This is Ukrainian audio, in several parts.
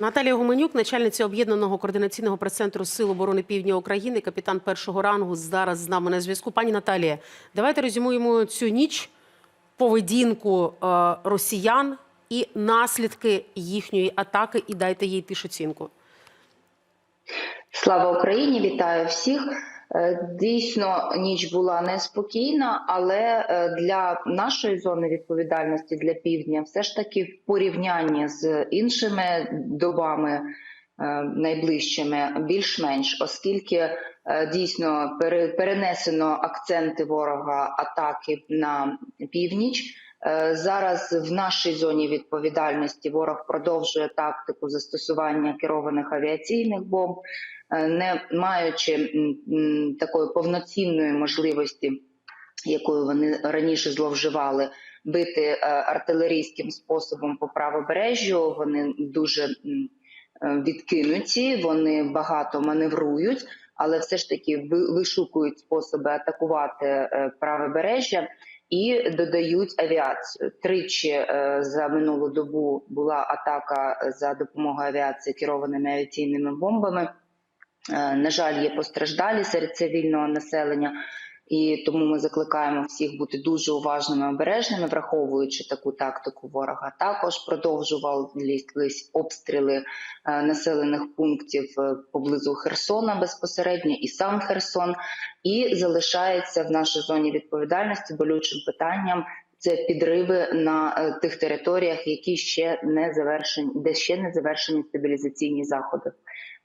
Наталія Гуменюк, начальниця об'єднаного координаційного прес-центру Сил оборони Півдня України, капітан першого рангу, зараз з нами на зв'язку. Пані Наталія, давайте резюмуємо цю ніч поведінку е, росіян і наслідки їхньої атаки, і дайте їй тишу цінку. Слава Україні! Вітаю всіх. Е, Дійсно, ніч була неспокійна, але е, для нашої зони відповідальності для півдня, все ж таки, в порівнянні з іншими добами е, найближчими, більш-менш, оскільки дійсно пере- перенесено акценти ворога атаки на північ. Е, Зараз в нашій зоні відповідальності ворог продовжує тактику застосування керованих авіаційних бомб, е, не маючи такої повноцінної можливості, якою вони раніше зловживали, бити е, артилерійським способом по правобережжю. Вони дуже відкинуті, вони багато маневрують, але все ж таки ви- вишукують способи атакувати правобережжя і додають авіацію. Тричі е, за минулу добу була атака за допомогою авіації керованими авіаційними бомбами. Е, На жаль, є постраждалі серед цивільного населення, і тому ми закликаємо всіх бути дуже уважними, обережними, враховуючи таку тактику ворога. Також продовжувались обстріли е, населених пунктів е, поблизу Херсона безпосередньо, і сам Херсон, і залишається в нашій зоні відповідальності болючим питанням. Це підриви на е, тих територіях, які ще не завершені, де ще не завершені стабілізаційні заходи.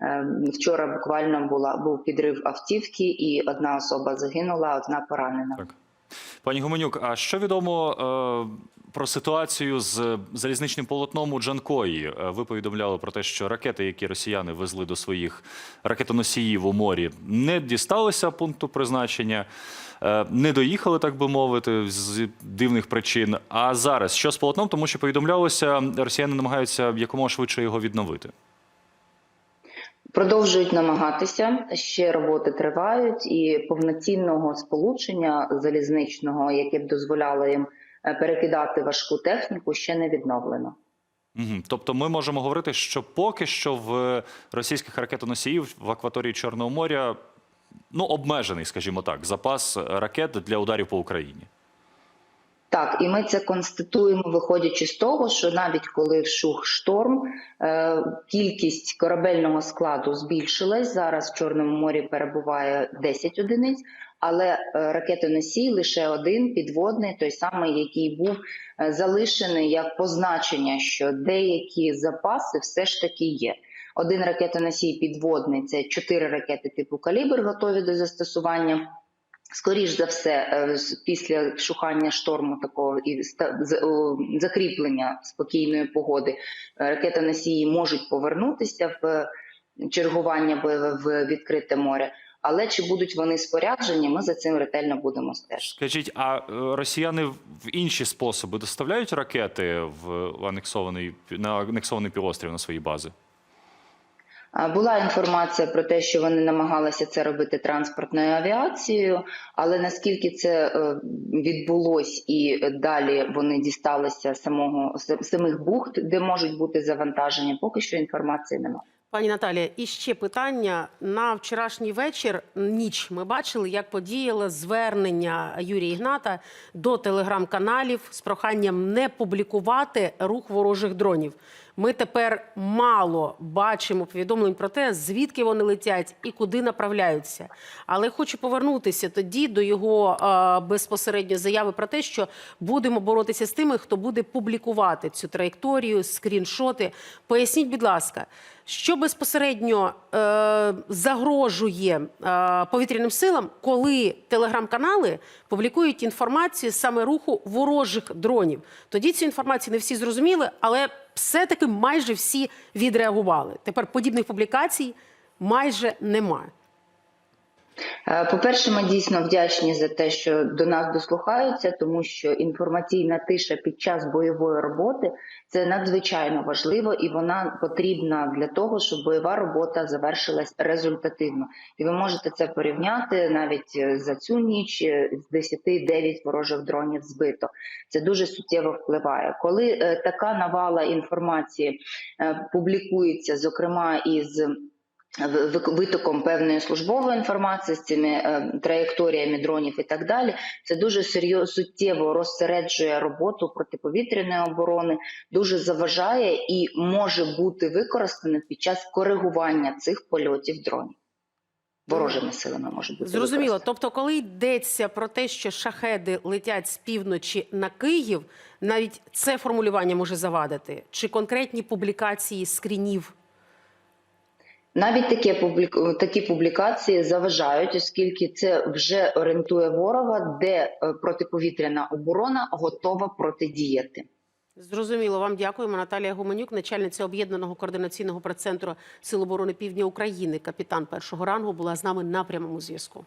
Е, Вчора буквально була був підрив автівки, і одна особа загинула, одна поранена. Так. Пані Гуменюк, а що відомо е, про ситуацію з залізничним полотном у Джанкої? Е, Ви повідомляли про те, що ракети, які росіяни везли до своїх ракетоносіїв у морі, не дісталися пункту призначення, е, не доїхали, так би мовити, з дивних причин. А зараз що з полотном? Тому що повідомлялося, росіяни намагаються якомога швидше його відновити. Продовжують намагатися ще роботи тривають, і повноцінного сполучення залізничного, яке б дозволяло їм е, перекидати важку техніку, ще не відновлено. Тобто ми можемо говорити, що поки що в російських ракетоносіїв в акваторії Чорного моря ну, обмежений, скажімо так, запас ракет для ударів по Україні. Так, і ми це констатуємо, виходячи з того, що навіть коли вщух шторм, е, кількість корабельного складу збільшилась. Зараз в Чорному морі перебуває 10 одиниць, але е, ракетоносій лише один підводний, той самий, який був е, залишений як позначення, що деякі запаси все ж таки є. Один ракетоносій підводний це чотири ракети типу калібр, готові до застосування. Скоріш за все, е, після вшухання шторму такого і закріплення спокійної погоди, е, ракетоносії можуть повернутися в чергування в відкрите море. Але чи будуть вони споряджені, ми за цим ретельно будемо стежити. Скажіть, а е, росіяни в інші способи доставляють ракети в анексований на анексований півострів на свої бази? Була інформація про те, що вони намагалися це робити транспортною авіацією, але наскільки це е, відбулось і далі вони дісталися самого самих бухт, де можуть бути завантаження, поки що інформації немає. Пані Наталія, і ще питання на вчорашній вечір. Ніч ми бачили, як подіяло звернення Юрія Ігната до телеграм-каналів з проханням не публікувати рух ворожих дронів. Ми тепер мало бачимо повідомлень про те, звідки вони летять і куди направляються. Але хочу повернутися тоді до його е, безпосередньо заяви про те, що будемо боротися з тими, хто буде публікувати цю траєкторію, скріншоти. Поясніть, будь ласка, що безпосередньо е, загрожує е, повітряним силам, коли телеграм-канали публікують інформацію саме руху ворожих дронів. Тоді цю інформацію не всі зрозуміли, але все-таки майже всі відреагували. Тепер подібних публікацій майже немає. Е, По-перше, ми дійсно вдячні за те, що до нас дослухаються, тому що інформаційна тиша під час бойової роботи це надзвичайно важливо, і вона потрібна для того, щоб бойова робота завершилась результативно. І ви можете це порівняти навіть е, за цю ніч е, з 10 9 ворожих дронів збито. Це дуже суттєво впливає. Коли така навала інформації публікується, зокрема із витоком певної службової інформації з цими е, траєкторіями дронів і так далі, це дуже серйозно суттєво розсереджує роботу протиповітряної оборони, дуже заважає і може бути використане під час коригування цих польотів дронів. Ворожими силами може бути Зрозуміло. Тобто, коли йдеться про те, що шахеди летять з півночі на Київ, навіть це формулювання може завадити, чи конкретні публікації скрінів Навіть такі, такі публікації заважають, оскільки це вже орієнтує ворога, де е, протиповітряна оборона готова протидіяти. Зрозуміло, вам дякуємо. Наталія Гуменюк, начальниця об'єднаного координаційного прецентру Сил оборони Півдня України, капітан першого рангу, була з нами на прямому зв'язку.